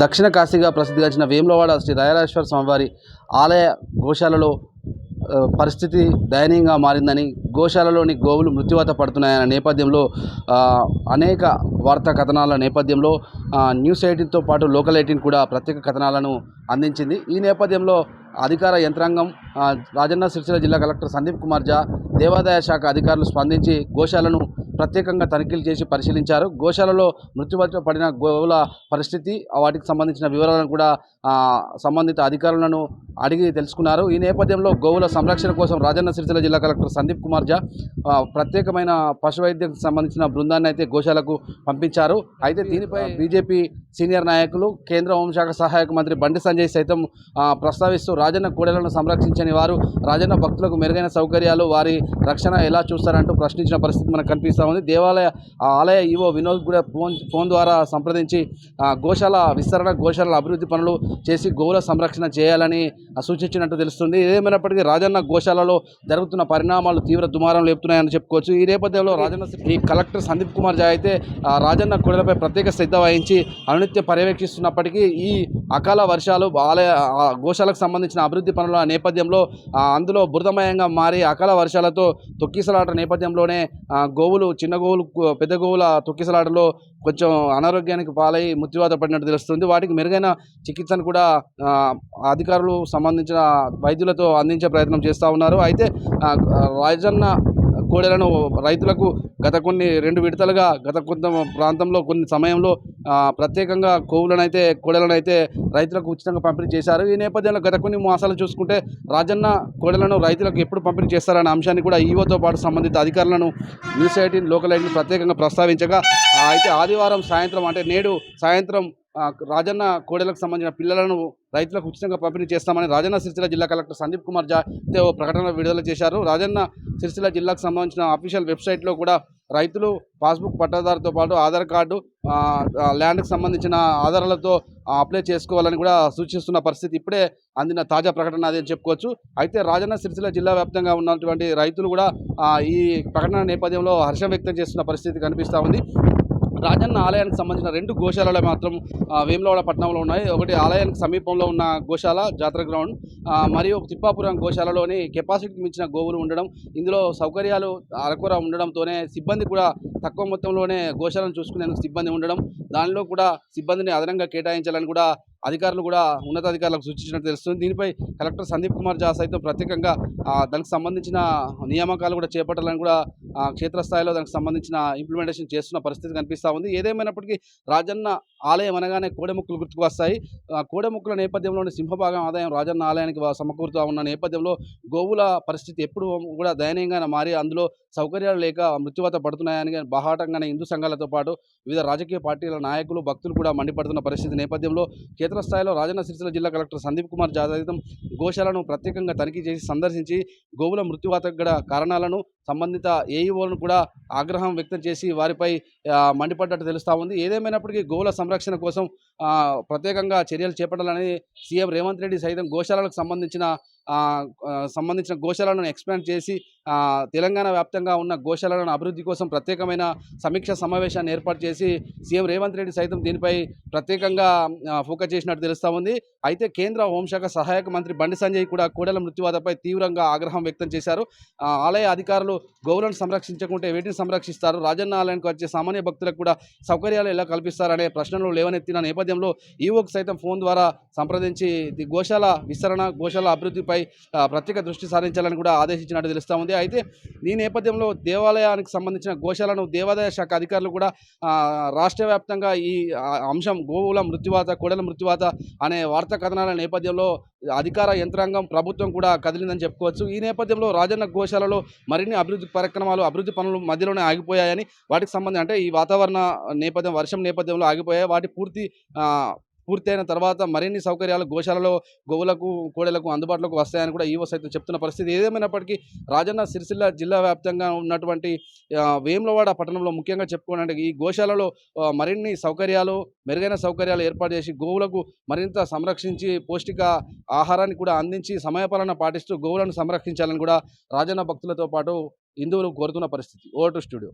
దక్షిణ కాశీగా ప్రసిద్ధిగాంచిన వేములవాడ శ్రీ రాయరాజేశ్వర స్వామివారి ఆలయ గోశాలలో పరిస్థితి దయనీయంగా మారిందని గోశాలలోని గోవులు మృత్యువాత పడుతున్నాయన్న నేపథ్యంలో అనేక వార్తా కథనాల నేపథ్యంలో న్యూస్ ఎయిటీన్తో పాటు లోకల్ ఎయిటీన్ కూడా ప్రత్యేక కథనాలను అందించింది. ఈ నేపథ్యంలో అధికార యంత్రాంగం రాజన్న సిరిసిల్ల జిల్లా కలెక్టర్ సందీప్ కుమార్ జా దేవాదాయ శాఖ అధికారులు స్పందించి గోశాలను ప్రత్యేకంగా తనిఖీలు చేసి పరిశీలించారు. గోశాలలో మృత్యువాత పడిన గోవుల పరిస్థితి వాటికి సంబంధించిన వివరాలను కూడా సంబంధిత అధికారులను అడిగి తెలుసుకున్నారు. ఈ నేపథ్యంలో గోవుల సంరక్షణ కోసం రాజన్న సిరిసిల్ల జిల్లా కలెక్టర్ సందీప్ కుమార్ జా ప్రత్యేకమైన పశు వైద్యం సంబంధించిన బృందాన్ని అయితే గోశాలకు పంపించారు. అయితే దీనిపై బీజేపీ సీనియర్ నాయకులు కేంద్ర హోంశాఖ సహాయక మంత్రి బండి సంజయ్ సైతం ప్రస్తావిస్తూ రాజన్న కూడలను సంరక్షించని వారు రాజన్న భక్తులకు మెరుగైన సౌకర్యాలు వారి రక్షణ ఎలా చూస్తారంటూ ప్రశ్నించిన పరిస్థితి మనకు కనిపిస్తూ ఉంది. దేవాలయ ఆ ఆలయ ఈవో వినోద్ కూడా ఫోన్ ఫోన్ ద్వారా సంప్రదించి గోశాల విస్తరణ గోశాల అభివృద్ధి పనులు చేసి గోవుల సంరక్షణ చేయాలని సూచించినట్టు తెలుస్తుంది. ఏదేమైనప్పటికీ రాజన్న గోశాలలో జరుగుతున్న పరిణామాలు తీవ్ర దుమారం లేపుతున్నాయని చెప్పుకోవచ్చు. ఈ నేపథ్యంలో రాజన్న ఈ కలెక్టర్ సందీప్ కుమార్ జా అయితే రాజన్న కొడలపై ప్రత్యేక శ్రద్ధ వహించి అనునిత్యం పర్యవేక్షిస్తున్నప్పటికీ ఈ అకాల వర్షాలు ఆలయ గోశాలకు సంబంధించిన అభివృద్ధి పనుల నేపథ్యంలో అందులో బురదమయంగా మారి అకాల వర్షాలతో తొక్కిసలాట నేపథ్యంలోనే గోవులు చిన్న గోవులు పెద్ద గోవుల తొక్కిసలాటలో కొంచెం అనారోగ్యానికి పాలై మృత్యువాత పడినట్టు తెలుస్తుంది. వాటికి మెరుగైన చికిత్సను కూడా అధికారులు సంబంధించిన వైద్యులతో అందించే ప్రయత్నం చేస్తూ ఉన్నారు. అయితే రాజన్న కోడెలను రైతులకు గత కొన్ని రెండు విడతలుగా గత కొంత ప్రాంతంలో కొన్ని సమయంలో ప్రత్యేకంగా కోవులను అయితే కోడెలను అయితే రైతులకు ఉచితంగా పంపిణీ చేశారు. ఈ నేపథ్యంలో గత కొన్ని మాసాలు చూసుకుంటే రాజన్న కోడెలను రైతులకు ఎప్పుడు పంపిణీ చేస్తారనే అంశాన్ని కూడా ఈవోతో పాటు సంబంధిత అధికారులను న్యూస్ ఎయిటీన్ లోకల్ ఎయిటీన్ ప్రత్యేకంగా ప్రస్తావించగా అయితే ఆదివారం సాయంత్రం అంటే నేడు సాయంత్రం రాజన్న కోడెలకు సంబంధించిన పిల్లలను రైతులకు ఉచితంగా పంపిణీ చేస్తామని రాజన్న సిరిసిల్ల జిల్లా కలెక్టర్ సందీప్ కుమార్ జా ఓ ప్రకటన విడుదల చేశారు. రాజన్న సిరిసిల్ల జిల్లాకు సంబంధించిన అఫీషియల్ వెబ్సైట్లో కూడా రైతులు పాస్బుక్ పట్టాదారుతో పాటు ఆధార్ కార్డు ల్యాండ్కు ల్యాండ్కి సంబంధించిన ఆధారాలతో అప్లై చేసుకోవాలని కూడా సూచిస్తున్న పరిస్థితి ఇప్పుడే అందిన తాజా ప్రకటన అదే చెప్పుకోవచ్చు. అయితే రాజన్న సిరిసిల్ల జిల్లా వ్యాప్తంగా ఉన్నటువంటి రైతులు కూడా ఈ ప్రకటన నేపథ్యంలో హర్షం వ్యక్తం చేస్తున్న పరిస్థితి కనిపిస్తూ ఉంది. రాజన్న ఆలయానికి సంబంధించిన రెండు గోశాలలో మాత్రం వేములవాడ పట్టణంలో ఉన్నాయి. ఒకటి ఆలయానికి సమీపంలో ఉన్న గోశాల జాతర గ్రౌండ్ మరియు తిప్పాపురం గోశాలలోని కెపాసిటీకి మించిన గోవులు ఉండడం. ఇందులో సౌకర్యాలు అరకొర ఉండడంతోనే సిబ్బంది కూడా తక్కువ మొత్తంలోనే గోశాలను చూసుకునేందుకు సిబ్బంది ఉండడం. దానిలో కూడా సిబ్బందిని అదనంగా కేటాయించాలని కూడా అధికారులు కూడా ఉన్నతాధికారులకు సూచించినట్టు తెలుస్తుంది. దీనిపై కలెక్టర్ సందీప్ కుమార్ జా సైతం ప్రత్యేకంగా దానికి సంబంధించిన నియామకాలు కూడా చేపట్టాలని కూడా క్షేత్రస్థాయిలో దానికి సంబంధించిన ఇంప్లిమెంటేషన్ చేస్తున్న పరిస్థితి కనిపిస్తూ ఉంది. ఏదేమైనప్పటికీ రాజన్న ఆలయం అనగానే కోడెముక్కులు గుర్తుకు వస్తాయి. కోడెముక్కుల నేపథ్యంలోని సింహభాగం ఆదాయం రాజన్న ఆలయానికి సమకూరుతూ ఉన్న నేపథ్యంలో గోవుల పరిస్థితి ఎప్పుడు కూడా దయనీయంగా మారి అందులో సౌకర్యాలు లేక మృత్యువాత పడుతున్నాయని బాహాటంగానే హిందూ సంఘాలతో పాటు వివిధ రాజకీయ పార్టీల నాయకులు భక్తులు కూడా మండిపడుతున్న పరిస్థితి నేపథ్యంలో క్షేత్రస్థాయిలో రాజన్న సిరిసిల్ల జిల్లా కలెక్టర్ సందీప్ కుమార్ జాదవితం గోశాలను ప్రత్యేకంగా తనిఖీ చేసి సందర్శించి గోవుల మృత్యువాతకు గల కారణాలను సంబంధిత ఏ ఏఈఓలను కూడా ఆగ్రహం వ్యక్తం చేసి వారిపై మండిపడ్డట్టు తెలుస్తూ ఉంది. ఏదేమైనప్పటికీ గోవుల సంరక్షణ కోసం ప్రత్యేకంగా చర్యలు చేపట్టాలని సీఎం రేవంత్ రెడ్డి సైతం గోశాలకు సంబంధించిన సంబంధించిన గోశాలను ఎక్స్పాండ్ చేసి తెలంగాణ వ్యాప్తంగా ఉన్న గోశాలను అభివృద్ధి కోసం ప్రత్యేకమైన సమీక్ష సమావేశాన్ని ఏర్పాటు చేసి సీఎం రేవంత్ రెడ్డి సైతం దీనిపై ప్రత్యేకంగా ఫోకస్ చేసినట్టు తెలుస్తూ ఉంది. అయితే కేంద్ర హోంశాఖ సహాయక మంత్రి బండి సంజయ్ కూడా కోడెల మృత్యువాదపై తీవ్రంగా ఆగ్రహం వ్యక్తం చేశారు. ఆలయ అధికారులు గౌరవం సంరక్షించకుంటే వేటిని సంరక్షిస్తారు? రాజన్న ఆలయానికి వచ్చే సామాన్య భక్తులకు కూడా సౌకర్యాలు ఎలా కల్పిస్తారనే ప్రశ్నలు లేవనెత్తిన నేపథ్యంలో ఈవోకు సైతం ఫోన్ ద్వారా సంప్రదించి గోశాల విస్తరణ గోశాల అభివృద్ధిపై ప్రత్యేక దృష్టి సారించాలని కూడా ఆదేశించినట్టు తెలుస్తూ ఉంది. అయితే ఈ నేపథ్యంలో దేవాలయానికి సంబంధించిన గోశాలను దేవాదాయ శాఖ అధికారులు కూడా రాష్ట్ర వ్యాప్తంగా ఈ అంశం గోవుల మృత్యువాత కోడల మృత్యువాత అనే వార్తా కథనాల నేపథ్యంలో అధికార యంత్రాంగం ప్రభుత్వం కూడా కదిలిందని చెప్పుకోవచ్చు. ఈ నేపథ్యంలో రాజన్న గోశాలలో మరిన్ని అభివృద్ధి కార్యక్రమాలు అభివృద్ధి పనులు మధ్యలోనే ఆగిపోయాయని వాటికి సంబంధించి అంటే ఈ వాతావరణ నేపథ్యం వర్షం నేపథ్యంలో ఆగిపోయాయి. వాటి పూర్తి పూర్తయిన తర్వాత మరిన్ని సౌకర్యాలు గోశాలలో గోవులకు కోడలకు అందుబాటులోకి వస్తాయని కూడా ఈవో సైతం చెప్తున్న పరిస్థితి. ఏదేమైనప్పటికీ రాజన్న సిరిసిల్ల జిల్లా వ్యాప్తంగా ఉన్నటువంటి వేములవాడ పట్టణంలో ముఖ్యంగా చెప్పుకోవాలంటే ఈ గోశాలలో మరిన్ని సౌకర్యాలు మెరుగైన సౌకర్యాలు ఏర్పాటు చేసి గోవులకు మరింత సంరక్షించి పౌష్టిక ఆహారాన్ని కూడా అందించి సమయపాలన పాటిస్తూ గోవులను సంరక్షించాలని కూడా రాజన్న భక్తులతో పాటు హిందువులు కోరుతున్న పరిస్థితి. Vote studio.